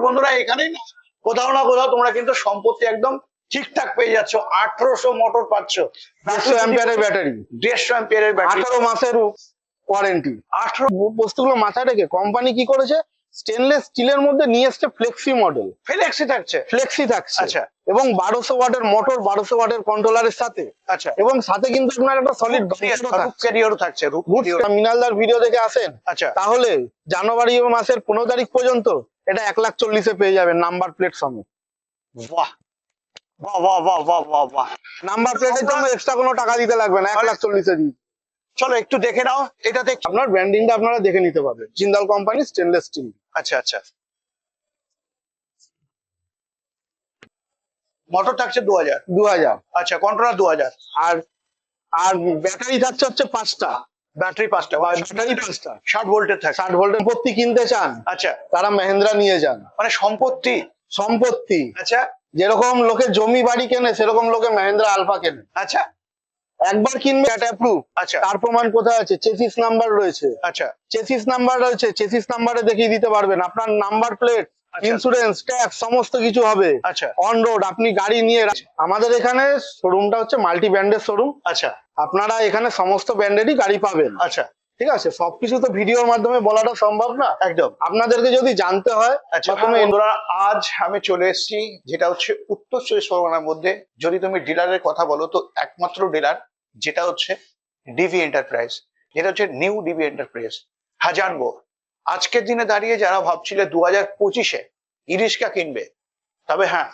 বন্ধুরা এখানেই না কোথাও না কোথাও তোমরা কিন্তু সম্পত্তি একদম ঠিকঠাক পেয়ে যাচ্ছ। আঠারোশো মোটর পাচ্ছ। অ্যাম্পিয়ারের ব্যাটারি। দেড়শো অ্যাম্পিয়ারের ব্যাটারি। আঠারো মাসের ওয়ারেন্টি। আঠারো বস্তুগুলো মাথায় রেখে কোম্পানি কি করেছে? স্টেনলেস স্টিলের মধ্যে নিয়ে এসছে ফ্লেক্সি মডেল ফ্লেক্সি থাকছে। ফ্লেক্সি থাকছে। আচ্ছা। এবং বারোশো ওয়াটের মোটর বারোশো ওয়াটের কন্ট্রোলারের সাথে। আচ্ছা। এবং সাথে কিন্তু আপনার একটা সলিড রূপ ক্যারিয়ারও থাকছে। মিনালদার ভিডিও দেখে আসেন। আচ্ছা। তাহলে জানুয়ারি মাসের পনেরো তারিখ পর্যন্ত এটা এক লাখ চল্লিশে পেয়ে যাবেন নাম্বার প্লেট সমেত। বাহ। বাহ বাহ বাহ বাহ বাহ বাহ। নাম্বার প্লেটের জন্য এক্সট্রা কোনো টাকা দিতে লাগবে না এক লাখ চল্লিশে চলো একটু দেখে নাও এটাতে আপনার ব্র্যান্ডিংটা আপনারা দেখে নিতে পারবেন। জিন্দাল কোম্পানি স্টেনলেস স্টিল আচ্ছা আচ্ছা। মোটর থাকছে দু হাজার দু হাজার আচ্ছা কন্ট্রোলার দু হাজার আর আর ব্যাটারি থাকছে হচ্ছে পাঁচটা। ব্যাটারি পাঁচটা ব্যাটারি পাঁচটা। ষাট ভোল্টের থাকে। ষাট ভোল্টের সম্পত্তি কিনতে চান আচ্ছা। তারা মেহেন্দ্রা নিয়ে যান। মানে সম্পত্তি? সম্পত্তি। আচ্ছা। যেরকম লোকে জমি বাড়ি কেনে সেরকম লোকে মেহেন্দ্রা আলফা কেনে। আচ্ছা। একবার কিনবে এটা অ্যাপ্রুভ আচ্ছা। তার প্রমাণ কোথায় আছে? চেসিস নাম্বার রয়েছে। আচ্ছা। চেসিস নাম্বার রয়েছে চেসিস নাম্বারে দেখিয়ে দিতে পারবেন। আপনার নাম্বার প্লেট। ইন্স্যুরেন্স ট্যাক্স সমস্ত কিছু হবে। আচ্ছা। অন রোড আপনি গাড়ি নিয়ে আমাদের এখানে শোরুমটা হচ্ছে মাল্টি ব্র্যান্ডের শোরুম আচ্ছা। আপনারা এখানে সমস্ত ব্র্যান্ডেরই গাড়ি পাবেন। আচ্ছা। ঠিক আছে? সবকিছু তো ভিডিওর মাধ্যমে বলাটা সম্ভব না। একদম। আপনাদেরকে যদি জানতে হয় আচ্ছা আজ আমি চলে এসেছি যেটা হচ্ছে উত্তর চব্বিশ পরগনার মধ্যে। যদি তুমি ডিলারের কথা বলো তো একমাত্র ডিলার যেটা হচ্ছে ডিভি এন্টারপ্রাইজ। যেটা হচ্ছে নিউ ডিভি এন্টারপ্রাইজ। জানব আজকের দিনে দাঁড়িয়ে যারা ভাবছিলে দু হাজার পঁচিশে ইরিশকা কিনবে, তবে হ্যাঁ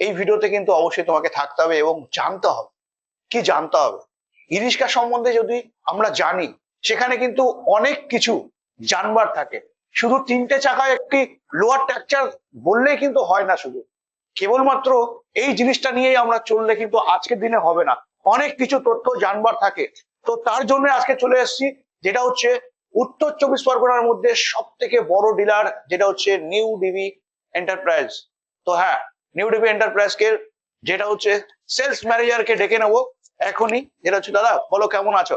এই ভিডিওতে কিন্তু অবশ্যই তোমাকে থাকতে হবে এবং জানতে হবে। কি জানতে হবে? ইরিশকা সম্বন্ধে যদি আমরা জানি, সেখানে কিন্তু অনেক কিছু জানবার থাকে। শুধু তিনটে চাকায় একটি লোয়ার ট্রাকচার বললেই কিন্তু হয় না শুধু। কেবলমাত্র এই জিনিসটা নিয়েই আমরা চললে কিন্তু আজকের দিনে হবে না। অনেক কিছু তথ্য জানবার থাকে। তো তার জন্য আজকে চলে এসেছি, যেটা হচ্ছে উত্তর চব্বিশ পরগনার মধ্যে সব থেকে বড় ডিলার যেটা হচ্ছে নিউ ডিবি এন্টারপ্রাইজ তো হ্যাঁ নিউ ডিবি এন্টারপ্রাইজকে যেটা হচ্ছে সেলস ম্যানেজারকে ডেকে নেব এখনই। যেটা হচ্ছে দাদা বলো কেমন আছো?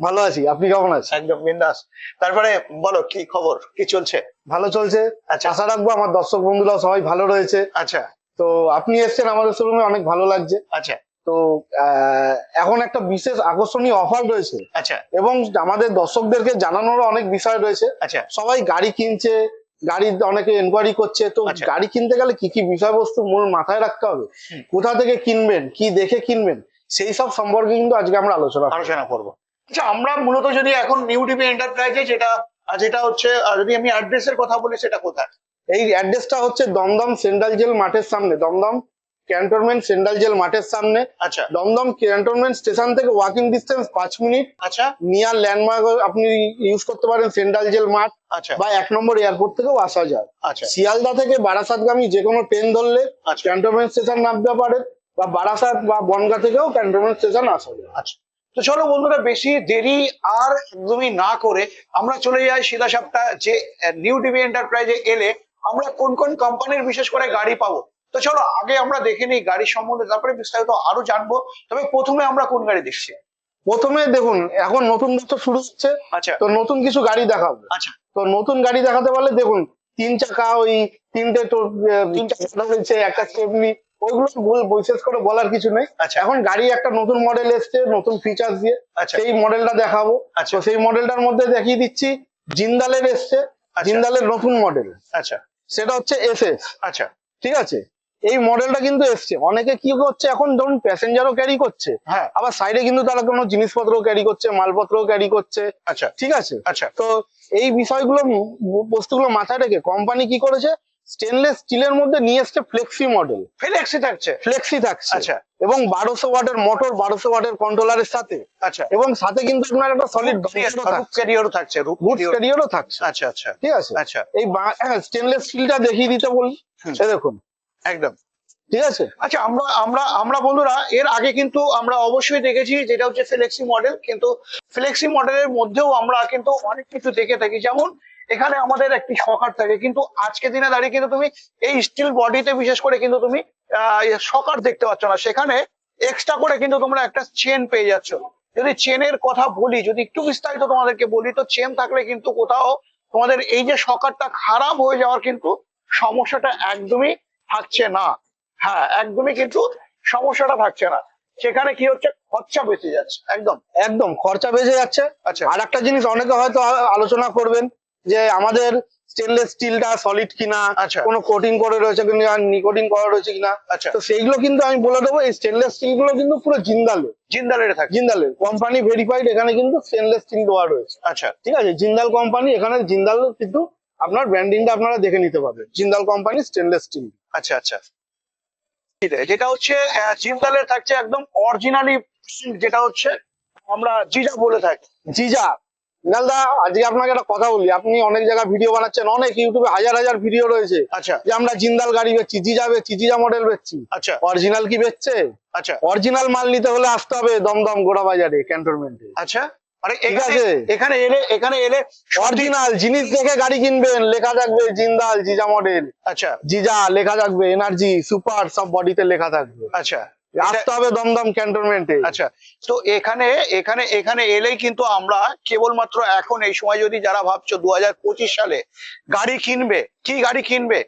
ভালো আছি আপনি কেমন আছেন? একদম বিন্দাস। তারপরে বলো কি খবর? কি চলছে? ভালো চলছে। আচ্ছা। আশা রাখব আমার দর্শক বন্ধুরাও সবাই ভালো রয়েছে। আচ্ছা। তো আপনি এসেছেন আমাদের শোরুমে অনেক ভালো লাগছে। আচ্ছা। তো আহ, এখন একটা বিশেষ আকর্ষণীয় অফার রয়েছে। আচ্ছা। এবং আমাদের দর্শকদেরকে জানানোর অনেক বিষয় রয়েছে। আচ্ছা। সবাই গাড়ি কিনছে গাড়ি অনেকে এনকোয়ারি করছে তো আচ্ছা। গাড়ি কিনতে গেলে কি কি বিষয়বস্তু মূল মাথায় রাখতে হবে? কোথা থেকে কিনবেন কি দেখে কিনবেন সেই সব সম্পর্কে কিন্তু আজকে আমরা আলোচনা আলোচনা করব। আচ্ছা আমরা মূলত যদি এখন নিউ ডিবি এন্টারপ্রাইজে যেটা যেটা হচ্ছে যদি আমি অ্যাড্রেসের কথা বলি সেটা কোথায়? এই অ্যাড্রেসটা হচ্ছে দমদম সেন্ট্রাল জেল মাঠের সামনে দমদম ক্যান্টনমেন্ট সেন্ট্রাল জেল মাঠের সামনে। আচ্ছা। দমদম ক্যান্টনমেন্ট স্টেশন থেকে ওয়াকিং ডিস্টেন্স পাঁচ মিনিট। আচ্ছা। নিয়ার ল্যান্ডমার্ক আপনি ইউজ করতে পারেন সেন্ট্রাল জেল মাঠ আচ্ছা। বা এক নম্বর এয়ারপোর্ট থেকেও আসা যায়। আচ্ছা। শিয়ালদা থেকে বারাসাতগামী যে কোনো ট্রেন ধরলে আচ্ছা। ক্যান্টনমেন্ট স্টেশন নামতে পারেন বা বারাসাত বা বনগা থেকেও ক্যান্টনমেন্ট স্টেশন আসা যায়। আচ্ছা। তো চলো বন্ধুরা বেশি দেরি আর একদমই না করে আমরা চলে যাই সিধা সাপটা যে নিউ ডিবি এন্টারপ্রাইজে এলে আমরা কোন কোন কোম্পানির বিশেষ করে গাড়ি পাবো? তো চলো আগে আমরা দেখে নিই গাড়ি সম্বন্ধে তারপরে বিস্তারিত আরও জানব। তবে প্রথমে আমরা কোন গাড়ি দেখছি? প্রথমে দেখুন এখন নতুন বছর শুরু হচ্ছে। আচ্ছা। তো নতুন কিছু গাড়ি দেখাবো। আচ্ছা। তো নতুন গাড়ি দেখাতে পারলে দেখুন তিন চাকা ওই তিনটে তো তিন চাকা রয়েছে একটা স্টেপনি ওইগুলো ভুল বিশেষ করে বলার কিছু নেই। আচ্ছা। এখন গাড়ি একটা নতুন মডেল এসছে নতুন ফিচার্স দিয়ে। আচ্ছা। সেই মডেলটা দেখাবো। আচ্ছা। তো সেই মডেলটার মধ্যে দেখিয়ে দিচ্ছি জিন্দালের এসছে। আচ্ছা। জিন্দালের নতুন মডেল আচ্ছা। সেটা হচ্ছে এস এস আচ্ছা। ঠিক আছে? এই মডেলটা কিন্তু এসছে। অনেকে কি করছে এখন ধরুন প্যাসেঞ্জারও ক্যারি করছে হ্যাঁ। আবার সাইডে কিন্তু তারা কোনো জিনিসপত্র ক্যারি করছে মালপত্র ক্যারি করছে। আচ্ছা। ঠিক আছে? আচ্ছা। তো এই বিষয়গুলো বস্তুগুলো মাথায় রেখে কোম্পানি কি করেছে? স্টেনলেস স্টিলের মধ্যে নিয়ে এসছে ফ্লেক্সি মডেল ফ্লেক্সি থাকছে। ফ্লেক্সি থাকছে। আচ্ছা। এবং বারোশো ওয়াটের মোটর বারোশো ওয়াটের কন্ট্রোলারের সাথে। আচ্ছা। এবং সাথে কিন্তু আপনার একটা সলিড ক্যারিয়ারও থাকছে carrier- ক্যারিয়ারও থাকছে। আচ্ছা আচ্ছা। ঠিক আছে? আচ্ছা। এই স্টেনলেস স্টিলটা দেখিয়ে দিতে বলি দেখুন একদম। ঠিক আছে? আচ্ছা আমরা আমরা আমরা বন্ধুরা এর আগে কিন্তু আমরা অবশ্যই দেখেছি যেটা হচ্ছে ফ্লেক্সি মডেল কিন্তু ফ্লেক্সি মডেলের মধ্যেও আমরা কিন্তু অনেক কিছু দেখে থাকি। যেমন এখানে আমাদের একটি শকার থাকে কিন্তু আজকে দিনে দাঁড়িয়ে কিন্তু তুমি এই স্টিল বডিতে বিশেষ করে কিন্তু তুমি শকার দেখতে পাচ্ছ না। সেখানে এক্সট্রা করে কিন্তু তোমরা একটা চেন পেয়ে যাচ্ছ। যদি চেনের কথা বলি যদি একটু বিস্তারিত তোমাদেরকে বলি তো চেন থাকলে কিন্তু কোথাও তোমাদের এই যে সকারটা খারাপ হয়ে যাওয়ার কিন্তু সমস্যাটা একদমই থাকছে না। হ্যাঁ একদমই কিন্তু সমস্যাটা থাকছে না। সেখানে কি হচ্ছে? খরচা বেঁচে যাচ্ছে একদম। একদম খরচা বেঁচে যাচ্ছে। আচ্ছা। আর একটা জিনিস অনেকে হয়তো আলোচনা করবেন যে আমাদের স্টেনলেস স্টিলটা সলিড কিনা আচ্ছা। কোনো কোটিং করে রয়েছে কিনা নিকোটিং করা রয়েছে কিনা। আচ্ছা। তো সেইগুলো কিন্তু আমি বলে দেবো এই স্টেনলেস স্টিলগুলো কিন্তু পুরো জিন্দালের। জিন্দালের থাকে। জিন্দালের। কোম্পানি ভেরিফাইড এখানে কিন্তু স্টেনলেস স্টিল দেওয়া রয়েছে। আচ্ছা। ঠিক আছে? জিন্দাল কোম্পানি এখানে জিন্দাল কিন্তু আপনার ব্র্যান্ডিংটা আপনারা দেখে নিতে পারবেন। জিন্দাল কোম্পানি স্টেনলেস স্টিল আচ্ছা আচ্ছা। যেটা হচ্ছে জিন্দালের থাকছে একদম অরিজিনালি যেটা হচ্ছে আমরা জিজা বলে থাকি। জিজা। মিনালদা আজকে আপনাকে একটা কথা বলি। আপনি অনেক জায়গায় ভিডিও বানাচ্ছেন অনেক ইউটিউবে হাজার হাজার ভিডিও রয়েছে। আচ্ছা। যে আমরা জিন্দাল গাড়ি বেচছি জিজা বেচছি জিজা মডেল বেচছি। আচ্ছা। অরিজিনাল কি বেচছে? আচ্ছা। অরিজিনাল মাল নিতে হলে আসতে হবে দমদম গোড়া বাজারে ক্যান্টনমেন্টে আচ্ছা। এখানে এলে এখানে এলে অরিজিনাল জিনিস দেখে গাড়ি কিনবেন। লেখা থাকবে জিন্দাল জিজা মডেল আচ্ছা। জিজা লেখা থাকবে এনার্জি সুপার সব বডিতে লেখা থাকবে। আচ্ছা। আসতে হবে দমদম ক্যান্টনমেন্টে আচ্ছা। তো এখানে এখানে এখানে এলেই কিন্তু আমরা কেবলমাত্র এখন এই সময় যদি যারা ভাবছ দু হাজার পঁচিশ সালে গাড়ি কিনবে কি গাড়ি কিনবে?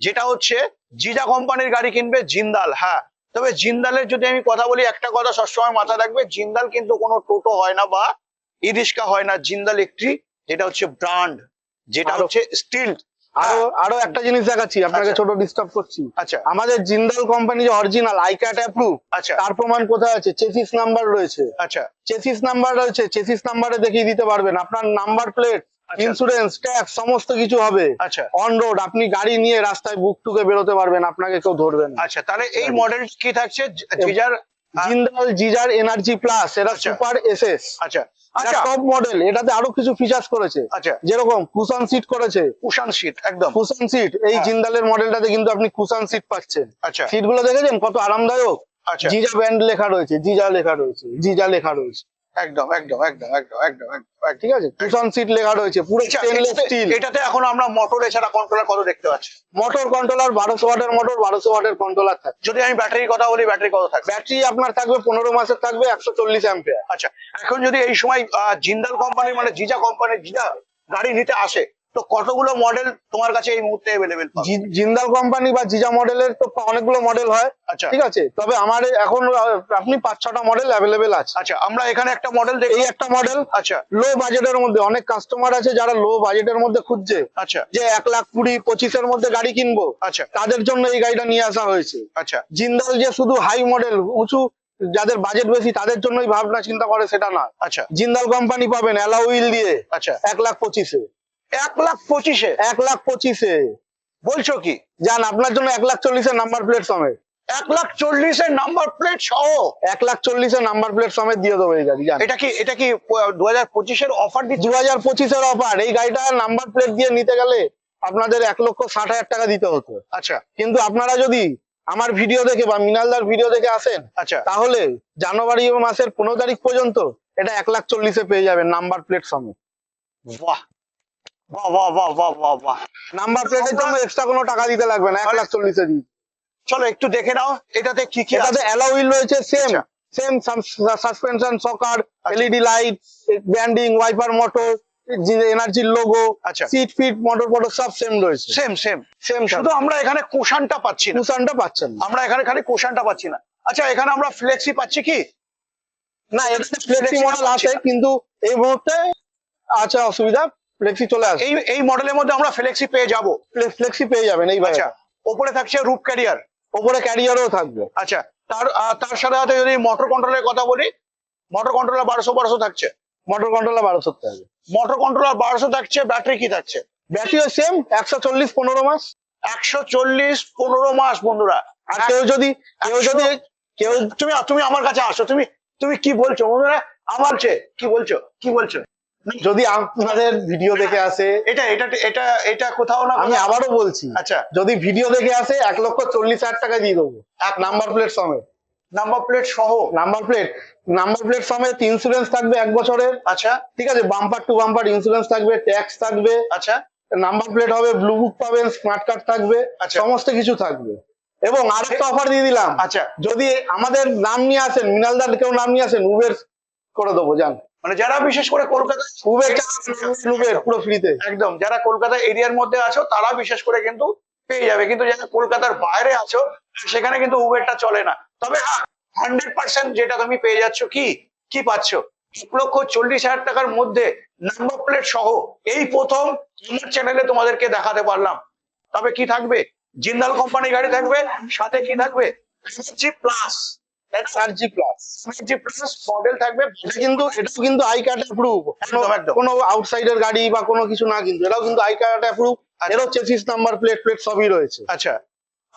যেটা হচ্ছে জিজা কোম্পানির গাড়ি কিনবে জিন্দাল হ্যাঁ। তবে জিন্দালের যদি আমি কথা বলি একটা কথা সবসময় মাথায় রাখবে জিন্দাল কিন্তু কোনো টোটো হয় না বা ই রিক্সা হয় না জিন্দাল একটি যেটা হচ্ছে ব্র্যান্ড যেটা হচ্ছে স্টিল আরও আরও একটা জিনিস দেখাচ্ছি আপনাকে আচ্ছা। ছোট ডিস্টার্ব করছি। আচ্ছা। আমাদের জিন্দাল কোম্পানি যে অরিজিনাল আইক্যাট অ্যাপ্রুভ আচ্ছা। তার প্রমাণ কোথায় আছে? চেসিস নাম্বার রয়েছে। আচ্ছা। চেসিস নাম্বার রয়েছে চেসিস নাম্বারে দেখিয়ে দিতে পারবেন। আপনার নাম্বার প্লেট। ইন্স্যুরেন্স ট্যাক্স সমস্ত কিছু হবে। আচ্ছা। অন রোড আপনি গাড়ি নিয়ে রাস্তায় বুক টুকে বেরোতে পারবেন আপনাকে কেউ ধরবে না। আচ্ছা তাহলে এই মডেল কি থাকছে? জিজার জিন্দাল জিজার এনার্জি প্লাস এটা। সুপার এসএস আচ্ছা আচ্ছা। টপ মডেল এটাতে আরও কিছু ফিচার্স করেছে। আচ্ছা। যেরকম কুশন সিট করেছে। কুশান সিট একদম। কুশন সিট এই হ্যাঁ। জিন্দালের মডেলটাতে কিন্তু আপনি কুশন সিট পাচ্ছেন। আচ্ছা। সিটগুলো দেখেছেন? কত আরামদায়ক। আচ্ছা। জিজা ব্যান্ড লেখা রয়েছে জিজা লেখা রয়েছে জিজা লেখা রয়েছে। একদম একদম একদম একদম একদম। ঠিক আছে? কুশন সিট লেখা রয়েছে পুরো স্টেনলেস এটাতে- স্টিল এটাতে এখন আমরা মোটর এছাড়া কন্ট্রোলার কত দেখতে পাচ্ছি? মোটর কন্ট্রোলার বারোশো ওয়াটের মোটর বারোশো ওয়াটের কন্ট্রোলার থাকে যদি আমি ব্যাটারির কথা বলি ব্যাটারি কত থাকবে ব্যাটারি আপনার থাকবে পনেরো মাসের থাকবে একশো চল্লিশ অ্যাম্পিয়ার আচ্ছা এখন যদি এই সময় জিন্দাল কোম্পানি মানে জিজা কোম্পানির জিজা গাড়ি নিতে আসে তো কতগুলো মডেল তোমার কাছে এই মুহূর্তে অ্যাভেলেবেল জিন্দাল কোম্পানি বা জিজা মডেলের তো অনেকগুলো মডেল হয়। আচ্ছা। ঠিক আছে? তবে আমার এখন আপনি পাঁচ ছটা মডেল অ্যাভেলেবেল আছে। আচ্ছা আমরা এখানে একটা মডেল এই একটা মডেল আচ্ছা। লো বাজেটের মধ্যে অনেক কাস্টমার আছে যারা লো বাজেটের মধ্যে খুঁজছে। আচ্ছা। যে এক লাখ কুড়ি পঁচিশের মধ্যে গাড়ি কিনবো। আচ্ছা। তাদের জন্য এই গাড়িটা নিয়ে আসা হয়েছে। আচ্ছা। জিন্দাল যে শুধু হাই মডেল উঁচু যাদের বাজেট বেশি তাদের জন্যই ভাবনা চিন্তা করে সেটা না। আচ্ছা। জিন্দাল কোম্পানি পাবেন অ্যালা হুইল দিয়ে আচ্ছা। এক লাখ পঁচিশে। এক লাখ পঁচিশে। এক লাখ পঁচিশে। বলছো কি? যান আপনার জন্য এক লাখ চল্লিশের নাম্বার প্লেট সমেত। এক লাখ চল্লিশের নাম্বার প্লেট সহ? এক লাখ চল্লিশের নাম্বার প্লেট সমেত দিয়ে দেবো এই গাড়ি এটা কি এটা কি দু হাজার পঁচিশের অফার দিচ্ছে? দু হাজার পঁচিশের অফার এই গাড়িটা নাম্বার প্লেট দিয়ে নিতে গেলে আপনাদের এক লক্ষ ষাট হাজার টাকা দিতে হতো। আচ্ছা। কিন্তু আপনারা যদি আমার ভিডিও দেখে বা মিনালদার ভিডিও দেখে আসেন আচ্ছা। তাহলে জানুয়ারি মাসের পনেরো তারিখ পর্যন্ত এটা এক লাখ চল্লিশে পেয়ে যাবেন নাম্বার প্লেট সমেত। বাহ! বাহ বাহ বাহ বাহ বাহ বাহ। নাম্বার প্লেটের জন্য এক্সট্রা কোনো টাকা দিতে লাগবে না এক লাখ চল্লিশে দিই। চলো একটু দেখে নাও এটাতে কি কি এটাতে অ্যালাউইল রয়েছে সেম আচ্ছা। Same suspension shocker LED light banding wiper motor এনার্জির লোগো আচ্ছা। সিট ফিট মোটর মোটর সব সেম রয়েছে। সেম সেম সেম শুধু আমরা এখানে কোশানটা পাচ্ছি না। কুশনটা পাচ্ছেন আমরা এখানে খালি কোশানটা পাচ্ছি না। আচ্ছা এখানে আমরা ফ্লেক্সি পাচ্ছি কি? না এটাতে ফ্লেক্সি মডেল আছে কিন্তু এই মুহূর্তে আছে অসুবিধা। ফ্লেক্সি চলে আসবে। এই এই মডেলের মধ্যে আমরা ফ্লেক্সি পেয়ে যাব। ফ্লেক্সি পেয়ে যাবেন এই আচ্ছা ওপরে থাকছে রুপ ক্যারিয়ার ওপরে ক্যারিয়ারও থাকবে। আচ্ছা তার তার সাথে সাথে যদি মোটর কন্ট্রোলের কথা বলি মোটর কন্ট্রোলার বারোশো বারোশো থাকছে। মোটর কন্ট্রোলার বারোশো থাকবে। মোটর কন্ট্রোলার বারোশো থাকছে ব্যাটারি কি থাকছে? ব্যাটারিও সেম একশো চল্লিশ পনেরো মাস। একশো চল্লিশ পনেরো মাস বন্ধুরা। আর কেউ যদি কেউ যদি কেউ তুমি তুমি আমার কাছে আসো। তুমি তুমি কি বলছো বন্ধুরা? আমার চেয়ে কি বলছো? কি বলছো? যদি আপনাদের ভিডিও দেখে আসে এটা এটা এটা এটা কোথাও না আমি আবারও বলছি আচ্ছা। যদি ভিডিও দেখে আসে এক লক্ষ চল্লিশ হাজার টাকা দিয়ে দেবো। এক নাম্বার প্লেট সমেত। নাম্বার প্লেট সহ? নাম্বার প্লেট নাম্বার প্লেট সমেত ইন্স্যুরেন্স থাকবে এক বছরের। আচ্ছা। ঠিক আছে বাম্পার টু বাম্পার ইন্স্যুরেন্স থাকবে ট্যাক্স থাকবে। আচ্ছা। নাম্বার প্লেট হবে ব্লু বুক পাবেন স্মার্ট কার্ড থাকবে আচ্ছা। সমস্ত কিছু থাকবে। এবং আরেকটা অফার দিয়ে দিলাম। আচ্ছা। যদি আমাদের নাম নিয়ে আসেন মিনালদার কেউ নাম নিয়ে আসেন উবের করে দেবো জান। মানে যারা বিশেষ করে কলকাতা উবের উবের পুরো ফ্রিতে একদম, যারা কলকাতা এরিয়ার মধ্যে আছো, তারা বিশেষ করে কিন্তু পেয়ে যাবে। কিন্তু যারা কলকাতার বাইরে আছো, সেখানে কিন্তু উবেরটা চলে না। তবে হ্যাঁ হান্ড্রেড পার্সেন্ট যেটা তুমি পেয়ে যাচ্ছ কি? কি পাচ্ছ? এক লক্ষ চল্লিশ হাজার টাকার মধ্যে নাম্বার প্লেট সহ এই প্রথম আমার চ্যানেলে তোমাদেরকে দেখাতে পারলাম। তবে কি থাকবে? জিন্দাল কোম্পানি গাড়ি থাকবে, সাথে কি থাকবে? G plus plus G plus model থাকবে কিন্তু এটাও কিন্তু আই কার্ড অ্যাপ্রুভ। কোনো আউটসাইডের গাড়ি বা কোনো কিছু না কিন্তু এটাও কিন্তু আই কার্ড অ্যাপ্রুভ। এরও চেসিস নাম্বার প্লেট প্লেট সবই রয়েছে। আচ্ছা।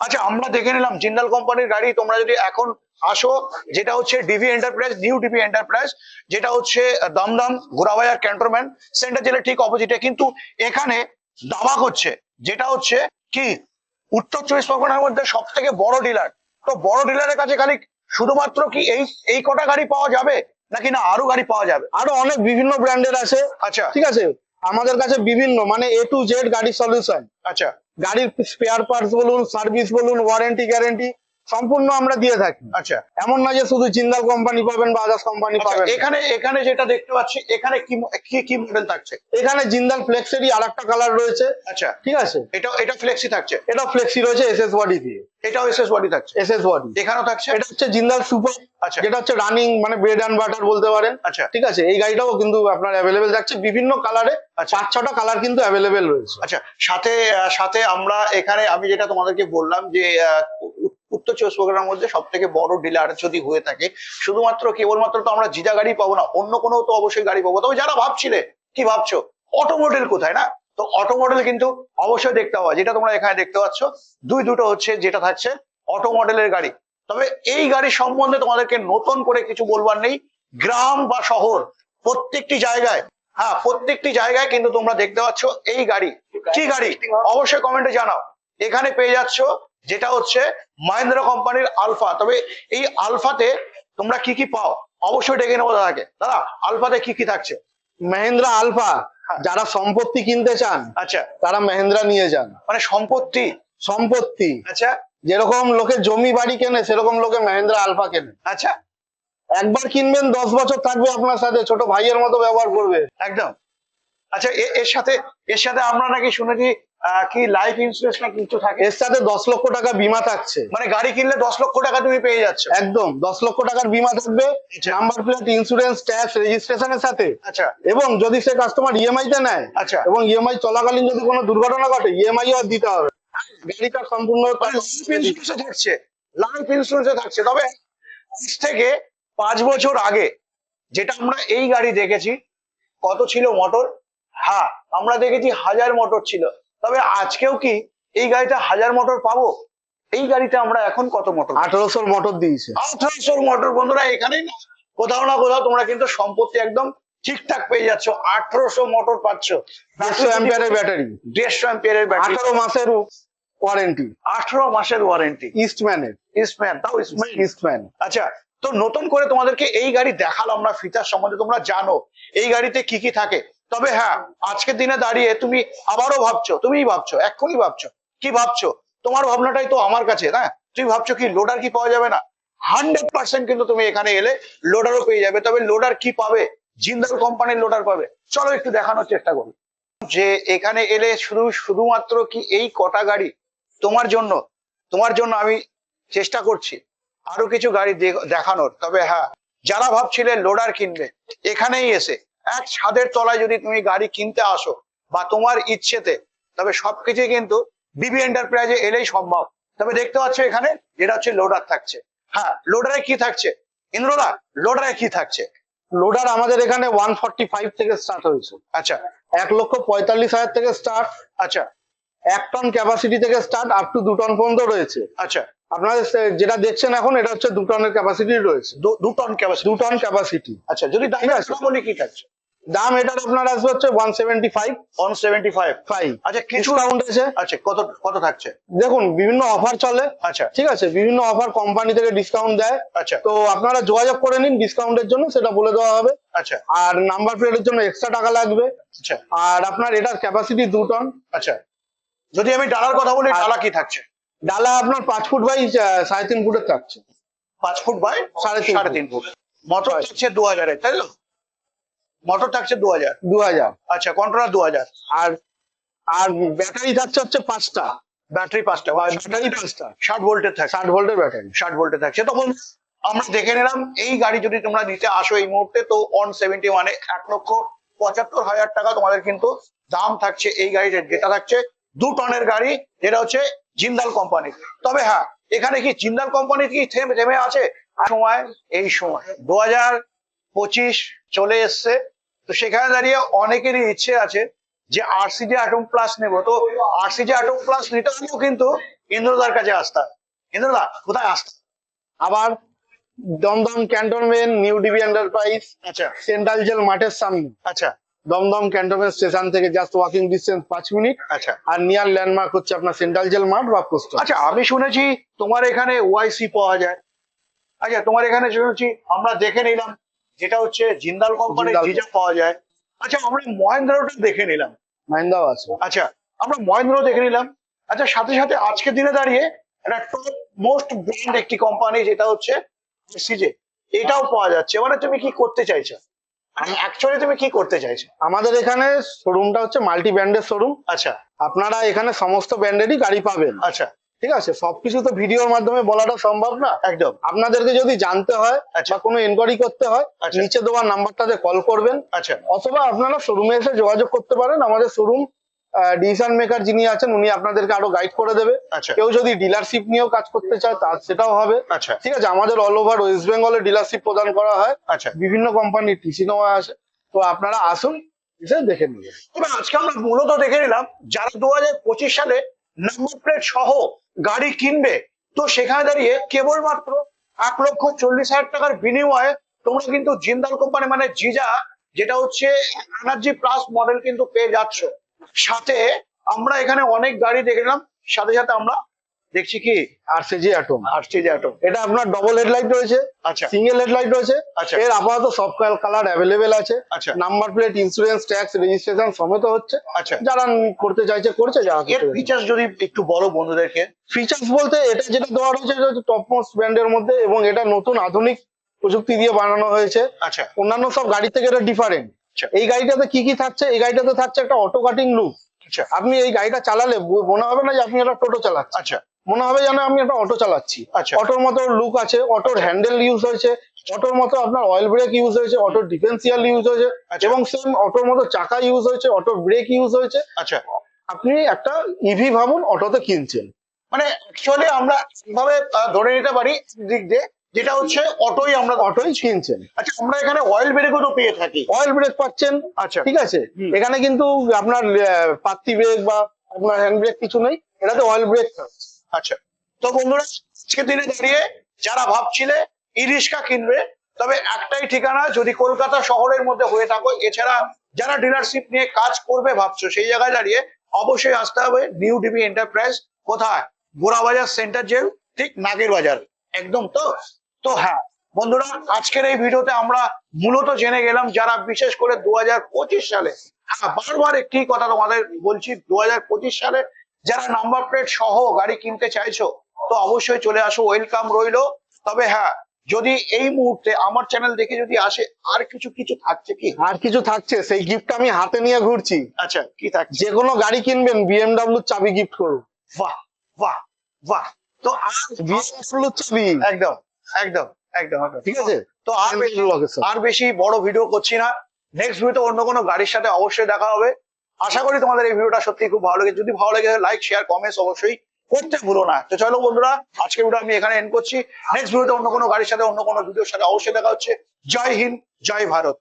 আচ্ছা আমরা দেখে নিলাম জিন্দাল কোম্পানির গাড়ি। তোমরা যদি এখন আসো যেটা হচ্ছে DV enterprise new DV enterprise যেটা হচ্ছে দমদম গোরাবাজার ক্যান্টনমেন্ট সেন্টার জেলের ঠিক অপোজিটে কিন্তু এখানে দাবা করছে যেটা হচ্ছে কি? উত্তর চব্বিশ পরগনার মধ্যে সব থেকে বড় ডিলার তো বড় ডিলারের কাছে খালি শুধুমাত্র কি এই এই কটা গাড়ি পাওয়া যাবে? নাকি না আরও গাড়ি পাওয়া যাবে? আরও অনেক বিভিন্ন ব্র্যান্ডের আছে। আচ্ছা। ঠিক আছে? আমাদের কাছে বিভিন্ন মানে এ টু জেড গাড়ির সলিউশন আচ্ছা। গাড়ির স্পেয়ার পার্টস বলুন সার্ভিস বলুন ওয়ারেন্টি গ্যারেন্টি সম্পূর্ণ আমরা দিয়ে থাকি। আচ্ছা। এমন না যে শুধু জিন্দাল কোম্পানি পাবেন বা আদার্স কোম্পানি আচ্ছা, পাবেন। এখানে এখানে যেটা দেখতে পাচ্ছি এখানে কি কি কি মডেল থাকছে? এখানে জিন্দাল ফ্লেক্সেরই আর একটা কালার রয়েছে। আচ্ছা। ঠিক আছে? এটা এটা ফ্লেক্সি থাকছে? এটা ফ্লেক্সি রয়েছে এস এস বডি দিয়ে। এটাও এসএস বডি থাকছে? বডি এখানেও থাকছে? এটা হচ্ছে জিন্দাল সুপার আচ্ছা। যেটা হচ্ছে রানিং মানে ব্রেড অ্যান্ড বাটার বলতে পারেন। আচ্ছা। ঠিক আছে? এই গাড়িটাও কিন্তু আপনার অ্যাভেলেবেল থাকছে। বিভিন্ন কালারে আচ্ছা। পাঁচ ছটা কালার কিন্তু অ্যাভেলেবেল রয়েছে। আচ্ছা সাথে সাথে আমরা এখানে আমি যেটা তোমাদেরকে বললাম যে উত্তর চব্বিশ পরগনার মধ্যে সব থেকে বড় ডিলার যদি হয়ে থাকে, শুধুমাত্র কেবলমাত্র তো আমরা জিজা গাড়ি পাবো না, অন্য কোনো তো অবশ্যই গাড়ি পাবো। তবে যারা ভাবছিলে, কি ভাবছ? অটোমোডেল কোথায় না? তো অটোমোডেল কিন্তু অবশ্যই দেখতে পাওয়া, যেটা তোমরা এখানে দেখতে পাচ্ছ। দুই দুটো হচ্ছে, যেটা থাকছে অটো মডেলের গাড়ি। তবে এই গাড়ি সম্বন্ধে তোমাদেরকে নতুন করে কিছু বলবার নেই। গ্রাম বা শহর, প্রত্যেকটি জায়গায় হ্যাঁ প্রত্যেকটি জায়গায় কিন্তু তোমরা দেখতে পাচ্ছ এই গাড়ি। কি গাড়ি? অবশ্যই কমেন্টে জানাও। এখানে পেয়ে যাচ্ছ যেটা হচ্ছে মাহিন্দ্রা কোম্পানির আলফা। তবে এই আলফাতে তোমরা কি কি পাও? অবশ্যই ডেকে নেব দাদাকে। দাদা আলফাতে কি কি থাকছে? মহেন্দ্রা আলফা হ্যাঁ। যারা সম্পত্তি কিনতে চান আচ্ছা। তারা মহেন্দ্রা নিয়ে যান। মানে সম্পত্তি? সম্পত্তি। আচ্ছা। যেরকম লোকে জমি বাড়ি কেনে সেরকম লোকে মহেন্দ্রা আলফা কেনে। আচ্ছা। একবার কিনবেন দশ বছর থাকবে আপনার সাথে ছোট ভাইয়ের মতো ব্যবহার করবে। একদম। আচ্ছা এর সাথে এর সাথে আমরা নাকি শুনেছি কি লাইফ ইন্সুরেন্স না কিছু থাকে? এর সাথে দশ লক্ষ টাকা বিমা থাকছে। মানে গাড়ি কিনলে দশ লক্ষ টাকা তুমি পেয়ে যাচ্ছ। একদম দশ লক্ষ টাকার বিমা থাকবে। নাম্বার প্লেট ইন্স্যুরেন্স ট্যাক্স রেজিস্ট্রেশনের সাথে। আচ্ছা। এবং যদি সে কাস্টমার ইএমআই তে নেয় আচ্ছা। এবং ইএমআই চলাকালীন যদি কোনো দুর্ঘটনা ঘটে ইএমআই আর দিতে হবে। গাড়িটা সম্পূর্ণ ইন্সুরেন্সে থাকছে। লাইফ ইন্সুরেন্সে থাকছে। তবে থেকে পাঁচ বছর আগে যেটা আমরা এই গাড়ি দেখেছি কত ছিল মোটর হ্যাঁ আমরা দেখেছি হাজার মোটর ছিল। তবে আজকেও কি এই গাড়িতে হাজার মোটর পাবো? এই গাড়িতে আমরা এখন কত মোটর আঠারোশোর মোটর দিয়েছে। আঠারোশোর মোটর বন্ধুরা এখানেই না কোথাও না কোথাও তোমরা কিন্তু সম্পত্তি একদম ঠিকঠাক পেয়ে যাচ্ছ। আঠারোশো মোটর পাচ্ছ। একশো অ্যাম্পিয়ারের ব্যাটারি দেড়শো অ্যাম্পিয়ারের ব্যাটারি আঠারো মাসের ওয়ারেন্টি আঠারো মাসের ওয়ারেন্টি ইস্টম্যানের ইসম্যান তাও ইসম্যান ইস্টম্যান আচ্ছা তো নতুন করে তোমাদেরকে এই গাড়ি দেখালাম না ফিচার সম্বন্ধে তোমরা জানো। এই গাড়িতে কি কি থাকে? তবে হ্যাঁ আজকের দিনে দাঁড়িয়ে তুমি আবারও ভাবছ, তুমিই ভাবছ, এক্ষুনি ভাবছ, কি ভাবছ? তোমার ভাবনাটাই তো আমার কাছে না? তুমি ভাবছ কি লোডার কি পাওয়া যাবে না? হান্ড্রেড পার্সেন্ট কিন্তু তুমি এখানে এলে লোডারও পেয়ে যাবে, তবে লোডার কি পাবে? জিন্দাল কোম্পানির লোডার পাবে। চলো একটু দেখানোর চেষ্টা করি। যে এখানে এলে শুধু, শুধুমাত্র কি এই কটা গাড়ি তোমার জন্য তোমার জন্য আমি চেষ্টা করছি আরও কিছু গাড়ি দেখানোর। তবে হ্যাঁ যারা ভাবছিলে লোডার কিনবে, এখানেই এসে এক ছাদের তলায় যদি তুমি গাড়ি কিনতে আসো বা তোমার ইচ্ছেতে তবে সবকিছু কিন্তু বিবি এন্টারপ্রাইজে এলেই সম্ভব। তবে দেখতে পাচ্ছ এখানে যেটা হচ্ছে লোডার থাকছে। হ্যাঁ লোডারে কি থাকছে? ইন্দ্রদা লোডারে কি থাকছে? লোডার আমাদের এখানে ওয়ান ফর্টি ফাইভ থেকে স্টার্ট হয়েছে। আচ্ছা। এক লক্ষ পঁয়তাল্লিশ হাজার থেকে স্টার্ট আচ্ছা। এক টন ক্যাপাসিটি থেকে স্টার্ট আপ টু দু টন পর্যন্ত রয়েছে। আচ্ছা। আপনাদের সে- যেটা দেখছেন এখন এটা হচ্ছে দু টনের ক্যাপাসিটি রয়েছে। দু- টন ক্যাপাসিটি দু টন ক্যাপাসিটি আচ্ছা যদি। বলি কি থাকছে? দাম এটার আপনার আসবে হচ্ছে one seventy five one seventy five five আচ্ছা কিছু ডিসকাউন্ট আছে। আচ্ছা কত কত থাকছে? দেখুন বিভিন্ন অফার চলে। আচ্ছা। ঠিক আছে বিভিন্ন অফার কোম্পানি থেকে ডিসকাউন্ট দেয়। আচ্ছা। তো আপনারা যোগাযোগ করে নিন ডিসকাউন্টের জন্য সেটা বলে দেওয়া হবে। আচ্ছা। আর নাম্বার প্লেটের জন্য এক্সট্রা টাকা লাগবে। আচ্ছা। আর আপনার এটার ক্যাপাসিটি দু টন। আচ্ছা। যদি আমি ডালার কথা বলি ডালা কি থাকছে? ডালা আপনার পাঁচ ফুট বাই সাড়ে তিন ফুটের থাকছে পাঁচ ফুট বাই সাড়ে তিন সাড়ে তিন ফুট। মোটর থাকছে দু হাজারের তাই তো? মোটর থাকছে দু হাজার। দু হাজার। আচ্ছা কন্ট্রোলার দু হাজার। আর আর ব্যাটারি থাকছে হচ্ছে পাঁচটা। ব্যাটারি পাঁচটা। ব্যাটারি পাঁচটা। ষাট ভোল্টের থাকছে। ষাট ভোল্টের ব্যাটারি ষাট ভোল্টে থাকছে। তখন আমরা দেখে নিলাম এই গাড়ি যদি তোমরা নিতে আসো এই মুহূর্তে তো অন সেভেন্টি ওয়ানে এক লক্ষ পঁচাত্তর হাজার টাকা তোমাদের কিন্তু দাম থাকছে এই গাড়িটার যেটা থাকছে দু টনের গাড়ি যেটা হচ্ছে জিন্দাল কোম্পানি তবে হ্যাঁ এখানে কি জিন্দাল কোম্পানি কি থেমে থেমে আছে? সময় এই সময়। দু হাজার পঁচিশ চলে এসছে। তো সেখানে দাঁড়িয়ে অনেকেরই ইচ্ছে আছে যে আরসিজি অ্যাটম প্লাস নেব। তো আরসিজি আটম প্লাস নিতে হলেও কিন্তু ইন্দ্রদার কাছে আসতে ইন্দ্রদা কোথায় আসতে আবার Dumdum cantonment new DB enterprise আচ্ছা। সেন্ট্রাল জেল মাঠের সামনে। আচ্ছা। দমদম ক্যান্টনমেন্ট স্টেশন থেকে জাস্ট ওয়াকিং ডিস্টেন্স পাঁচ মিনিট। আচ্ছা। আর নিয়ার ল্যান্ডমার্ক হচ্ছে আপনার সেন্ট্রাল জেল মাঠ বা পোস্ট আচ্ছা আমি শুনেছি তোমার এখানে ওয়াইসি পাওয়া যায়। আচ্ছা তোমার এখানে শুনেছি আমরা দেখে নিলাম যেটা হচ্ছে জিন্দাল কোম্পানির। জিজা পাওয়া যায়। আচ্ছা আমরা মহেন্দ্রটা দেখে নিলাম। মাইন্দাও আছে। আচ্ছা আমরা মহেন্দ্র দেখে নিলাম। আচ্ছা সাথে সাথে আজকের দিনে দাঁড়িয়ে একটা টপ মোস্ট ব্র্যান্ড একটি কোম্পানি যেটা হচ্ছে সিজে এটাও পাওয়া যাচ্ছে। মানে তুমি কি করতে চাইছো? অ্যাকচুয়ালি তুমি কি করতে চাইছো? আমাদের এখানে শোরুমটা হচ্ছে মাল্টি ব্র্যান্ডের শোরুম আচ্ছা। আপনারা এখানে সমস্ত ব্র্যান্ডেরই গাড়ি পাবেন। আচ্ছা। ঠিক আছে? সবকিছু তো ভিডিওর মাধ্যমে বলাটা সম্ভব না। একদম। আপনাদেরকে যদি জানতে হয় আচ্ছা। বা কোনো এনকোয়ারি করতে হয় আচ্ছা। নিচে দেওয়া নাম্বারটাতে কল করবেন। আচ্ছা। অথবা আপনারা শোরুমে এসে যোগাযোগ করতে পারেন। আমাদের শোরুম ডিসিশন মেকার যিনি আছেন উনি আপনাদেরকে আরও গাইড করে দেবে। আচ্ছা। কেউ যদি ডিলারশিপ নিয়েও কাজ করতে চায় তা সেটাও হবে। আচ্ছা। ঠিক আছে আমাদের অল ওভার ওয়েস্ট বেঙ্গলে ডিলারশিপ প্রদান করা হয়। আচ্ছা। বিভিন্ন কোম্পানির টিসি নেওয়া আছে তো আপনারা আসুন এসে দেখে নেবেন এবার আজকে আমরা মূলত দেখে নিলাম যারা দু হাজার পঁচিশ সালে নাম্বার প্লেট সহ গাড়ি কিনবে তো সেখানে দাঁড়িয়ে কেবলমাত্র এক লক্ষ চল্লিশ হাজার টাকার বিনিময়ে তোমরা কিন্তু জিন্দাল কোম্পানি মানে জিজা যেটা হচ্ছে এনার্জি প্লাস মডেল কিন্তু পেয়ে যাচ্ছ। সাথে আমরা এখানে অনেক গাড়ি দেখলাম সাথে সাথে আমরা দেখছি কি? আর সেজি অ্যাটম যে অটো এটা আপনার ডবল হেডলাইট রয়েছে আচ্ছা। সিঙ্গেল হেডলাইট রয়েছে। আচ্ছা। এর আপাতত সব কালার অ্যাভেলেবেল আছে। আচ্ছা। Number plate insurance tax registration সমেত হচ্ছে। আচ্ছা। যারা করতে চাইছে করছে যারা এর ফিচার্স যদি একটু বড় বন্ধুদেরকে। ফিচার্স বলতে এটা যেটা দেওয়া রয়েছে টপ মোস্ট ব্র্যান্ডের মধ্যে এবং এটা নতুন আধুনিক প্রযুক্তি দিয়ে বানানো হয়েছে। আচ্ছা। অন্যান্য সব গাড়ি থেকে এটা ডিফারেন্ট। এই গাড়িটাতে কি কি থাকছে? এই গাড়িটাতে থাকছে একটা অটো কাটিং লুক আচ্ছা। আপনি এই গাড়িটা চালালে মনে হবে না যে আপনি একটা টোটো চালাচ্ছেন। আচ্ছা। মনে হবে যেন আমি একটা অটো চালাচ্ছি। আচ্ছা। অটোর মতো লুক আছে অটোর হ্যান্ডেল ইউজ হয়েছে অটোর মতো আপনার অয়েল ব্রেক ইউজ হয়েছে অটোর ডিফেন্সিয়াল ইউজ হয়েছে আচ্ছা। এবং সেম অটোর মতো চাকা ইউজ হয়েছে অটোর ব্রেক ইউজ হয়েছে। আচ্ছা। আপনি একটা ইভি ভাবুন অটোতে কিনছেন। মানে অ্যাকচুয়ালি আমরা আহ, ধরে নিতে পারি দিক দিয়ে যেটা হচ্ছে অটোই আমরা অটোই কিনছেন। আচ্ছা আমরা এখানে অয়েল ব্রেকও তো পেয়ে থাকি। অয়েল ব্রেক পাচ্ছেন। আচ্ছা। ঠিক আছে? এখানে কিন্তু আপনার পাত্তি ব্রেক বা আপনার হ্যান্ড ব্রেক কিছু নেই। এটাতে অয়েল ব্রেক আচ্ছা। তো বন্ধুরা আজকের দিনে দাঁড়িয়ে যারা ভাবছিলে ই রিক্সা কিনবে তবে একটাই ঠিকানা যদি কলকাতা শহরের মধ্যে হয়ে থাকো এছাড়া যারা ডিলারশিপ নিয়ে কাজ করবে ভাবছ সেই জায়গায় দাঁড়িয়ে অবশ্যই আসতে হবে নিউ ডিবি এন্টারপ্রাইজ কোথায়? গোড়াবাজার সেন্টার জেল ঠিক নাগের বাজার একদম তো? তো হ্যাঁ বন্ধুরা আজকের এই ভিডিওতে আমরা মূলত জেনে গেলাম যারা বিশেষ করে দু হাজার পঁচিশ সালে হ্যাঁ বারবার একটি কথা তোমাদের বলছি দু সালে যারা নাম্বার প্লেট সহ গাড়ি কিনতে চাইছো তো অবশ্যই চলে আসো ওয়েলকাম রইল। তবে হ্যাঁ যদি এই মুহূর্তে আমার চ্যানেল দেখে যদি আসে আর কিছু কিছু থাকছে কি? আর কিছু থাকছে সেই গিফট আমি হাতে নিয়ে ঘুরছি। আচ্ছা কি থাকছে? যে কোনো গাড়ি কিনবেন বিএমডাব্লিউ চাবি গিফট করুন। বাহ বাহ বাহ। তো আর বিএমডাব্লিউ চাবি একদম। একদম একদম। ঠিক আছে? তো আর বেশি আর বেশি বড় ভিডিও করছি না। নেক্সট ভিডিওতে অন্য কোনো গাড়ির সাথে অবশ্যই দেখা হবে। আশা করি তোমাদের এই ভিডিওটা সত্যি খুব ভালো লেগেছে। যদি ভালো লেগে লাইক শেয়ার কমেন্টস অবশ্যই করতে ভুলো না। তো চলো বন্ধুরা আজকের ভিডিও আমি এখানে এন্ড করছি। নেক্সট ভিডিওতে অন্য কোনো গাড়ির সাথে অন্য কোনো ভিডিওর সাথে অবশ্যই দেখা হচ্ছে। জয় হিন্দ জয় ভারত।